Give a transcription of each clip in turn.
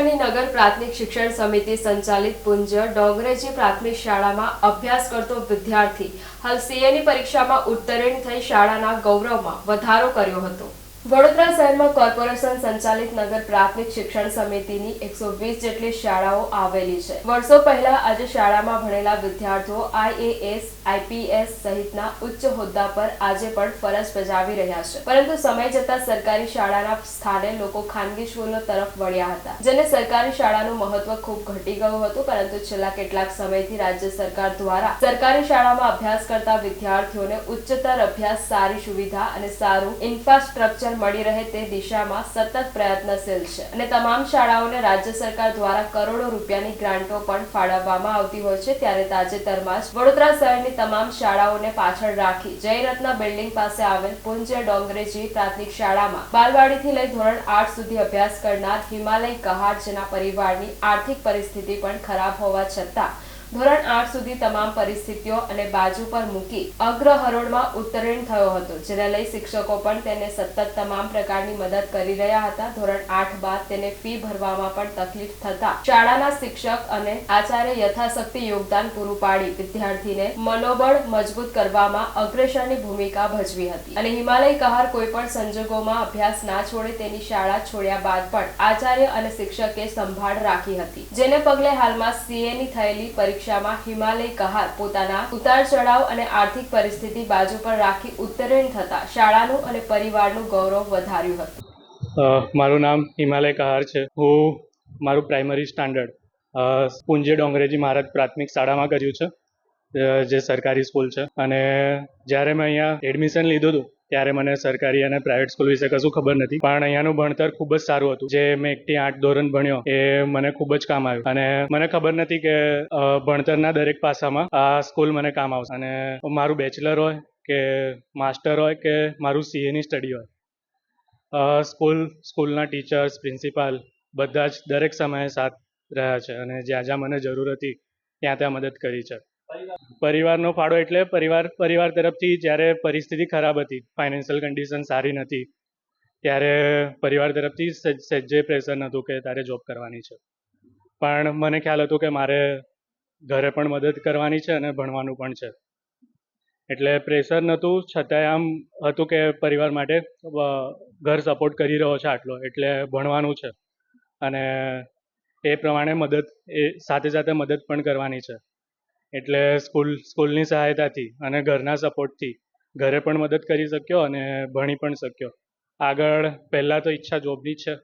શહેરની નગર પ્રાથમિક શિક્ષણ સમિતિ સંચાલિત પુંજ ડોંગરેજી પ્રાથમિક શાળામાં અભ્યાસ કરતો વિદ્યાર્થી હાલ સીએની પરીક્ષામાં ઉત્તીર્ણ થઈ શાળાના ગૌરવમાં વધારો કર્યો હતો. વડોદરા શહેરમાં કોર્પોરેશન સંચાલિત નગર પ્રાથમિક શિક્ષણ સમિતિની એકસો વીસ જેટલી શાળાઓ આવેલી છે. વર્ષો પહેલા આજે શાળામાં ભણેલા વિદ્યાર્થીઓ આઈએએસ આઈપીએસ સહિતના ઉચ્ચ હોદ્દા પર આજે પણ ફરજ બજાવી રહ્યા છે. પરંતુ સમય જતા સરકારી શાળાના સ્થાને લોકો ખાનગી સ્કૂલો તરફ વળ્યા હતા. જેને સરકારી શાળાનું મહત્વ ખૂબ ઘટી ગયું હતું, પરંતુ છેલ્લા કેટલાક સમયથી રાજ્ય સરકાર દ્વારા સરકારી શાળામાં અભ્યાસ કરતા વિદ્યાર્થીઓને ઉચ્ચતર અભ્યાસ સારી સુવિધા અને સારું ઇન્ફ્રાસ્ટ્રક્ચર મળી રહે તે દિશામાં સતત પ્રયત્નશીલ છે. અને તમામ શાળાઓને રાજ્ય સરકાર દ્વારા કરોડો રૂપિયાની ગ્રાન્ટો પણ ફાળવવામાં આવતી હોય છે. ત્યારે તાજેતરમાં જ વડોદરા શહેરની તમામ શાળાઓને પાછળ રાખી જયરત્ન બિલ્ડિંગ પાસે આવેલ પુંજ્ય ડોંગરેજી પ્રાથમિક શાળામાં બાલવાડીથી લઈ ધોરણ આઠ સુધી અભ્યાસ કરનાર હિમાલય કહાર જેના પરિવારની આર્થિક પરિસ્થિતિ પણ ખરાબ હોવા છતાં ધોરણ આઠ સુધી તમામ પરિસ્થિતિઓ અને બાજુ પર મૂકી અગ્ર હરોળમાં ઉત્તીર્ણ થયો હતો, જેને લઈ શિક્ષકો પણ તેને સતત તમામ પ્રકારની મદદ કરી રહ્યા હતા. ધોરણ આઠ બાદ તેને ફી ભરવામાં પણ તકલીફ થતા શાળાના શિક્ષક અને આચાર્ય યથાશક્તિ યોગદાન પૂરું પાડી વિદ્યાર્થીને મનોબળ મજબૂત કરવામાં અગ્રેસરની ભૂમિકા ભજવી હતી. અને હિમાલય કહાર કોઈ પણ સંજોગોમાં અભ્યાસ ના છોડે તેની શાળા છોડ્યા બાદ પણ આચાર્ય અને શિક્ષકે સંભાળ રાખી હતી. જેને પગલે હાલમાં સીએની થયેલી પરીક્ષામાં હિમાલય કહાર પોતાના ઉતાર ચઢાવ અને આર્થિક પરિસ્થિતિ બાજુ પર રાખી ઉત્તીર્ણ થતા શાળાનું અને પરિવારનું ગૌરવ વધાર્યું હતું. મારું નામ હિમાલય કહાર છે. હું મારું પ્રાઇમરી સ્ટાન્ડર્ડ પુંજે ડોંગરેજી મહારાજ પ્રાથમિક શાળામાં કર્યું છે જે સરકારી સ્કૂલ છે. અને જ્યારે મેં અહીંયા એડમિશન લીધું હતું ત્યારે મને સરકારી અને પ્રાઇવેટ સ્કૂલ વિશે કશું ખબર નથી. પણ અહીંયાનું ભણતર ખૂબ જ સારું હતું. જે મેં એકથી આઠ ધોરણ ભણ્યો, એ મને ખૂબ જ કામ આવ્યું. અને મને ખબર નથી કે ભણતરના દરેક પાસામાં આ સ્કૂલ મને કામ આવશે. અને મારું બેચલર હોય કે માસ્ટર હોય કે મારું સીએની સ્ટડી હોય સ્કૂલ સ્કૂલના ટીચર્સ પ્રિન્સિપાલ બધા જ દરેક સમયે સાથ રહ્યા છે. અને જ્યાં જ્યાં મને જરૂર હતી, ત્યાં ત્યાં મદદ કરી છે. પરિવારનો ફાળો એટલે પરિવાર પરિવાર તરફથી જ્યારે પરિસ્થિતિ ખરાબ હતી ફાઇનાન્શિયલ કન્ડિશન સારી નથી, ત્યારે પરિવાર તરફથી સજ- સહેજે પ્રેશર નહોતું કે તારે જોબ કરવાની છે. પણ મને ખ્યાલ હતું કે મારે ઘરે પણ મદદ કરવાની છે અને ભણવાનું પણ છે. એટલે પ્રેશર નહોતું, છતાંય આમ હતું કે પરિવાર માટે ઘર સપોર્ટ કરી રહ્યો છે આટલો, એટલે ભણવાનું છે. અને એ પ્રમાણે મદદ, એ સાથે સાથે મદદ પણ કરવાની છે. એટલે સ્કૂલ, સ્કૂલની સહાયતાથી અને ઘરના સપોર્ટથી ઘરે પણ મદદ કરી શક્યો અને ભણી પણ શક્યો. આગળ પહેલાં તો ઈચ્છા જોબની છે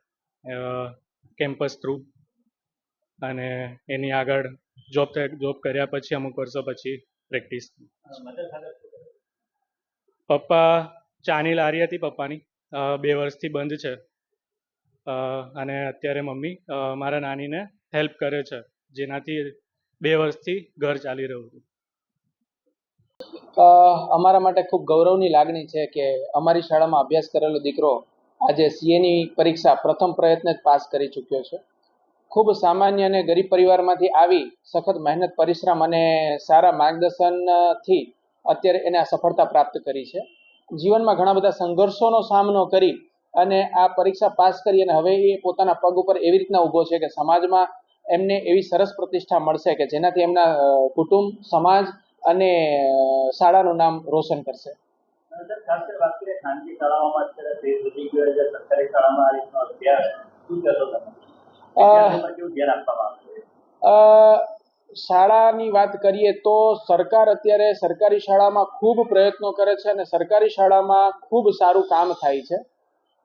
કેમ્પસ થ્રુ. અને એની આગળ જોબ જોબ કર્યા પછી અમુક વર્ષો પછી પ્રેક્ટિસ. પપ્પા ચાની લારી હતી પપ્પાની બે વર્ષથી બંધ છે. અને અત્યારે મમ્મી મારા નાનીને હેલ્પ કરે છે, જેનાથી બે વર્ષથી ઘર ચાલી રહ્યું હતું. અમારા માટે ખૂબ ગૌરવની લાગણી છે કે અમારી શાળામાં અભ્યાસ કરેલો દીકરો આજે સીએની પરીક્ષા પ્રથમ પ્રયત્ને જ પાસ કરી ચૂક્યો છે. ખૂબ સામાન્ય અને ગરીબ પરિવારમાંથી આવી સખત મહેનત, પરિશ્રમ અને સારા માર્ગદર્શનથી અત્યારે એને આ સફળતા પ્રાપ્ત કરી છે. જીવનમાં ઘણા બધા સંઘર્ષોનો સામનો કરી અને આ પરીક્ષા પાસ કરી અને હવે એ પોતાના પગ ઉપર એવી રીતના ઊભો છે કે સમાજમાં એમને એવી સરસ પ્રતિષ્ઠા મળશે કે જેનાથી એમના કુટુંબ સમાજ અને શાળાનું નામ રોશન કરશે. શાળાની વાત કરીએ તો સરકાર અત્યારે સરકારી શાળામાં ખૂબ પ્રયત્નો કરે છે અને સરકારી શાળામાં ખૂબ સારું કામ થાય છે.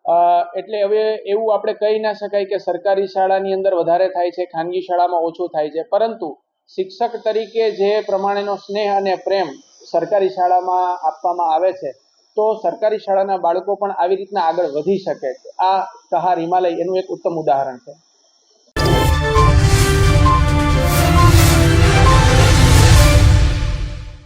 એટલે હવે એવું આપણે કહી ના શકાય કે સરકારી શાળાની અંદર વધારે થાય છે, ખાનગી શાળામાં ઓછું થાય છે. પરંતુ શિક્ષક તરીકે જે પ્રમાણેનો સ્નેહ અને પ્રેમ સરકારી શાળામાં આપવામાં આવે છે, તો સરકારી શાળાના બાળકો પણ આવી રીતના આગળ વધી શકે છે. આ સહાર હિમાલય એનું એક ઉત્તમ ઉદાહરણ છે.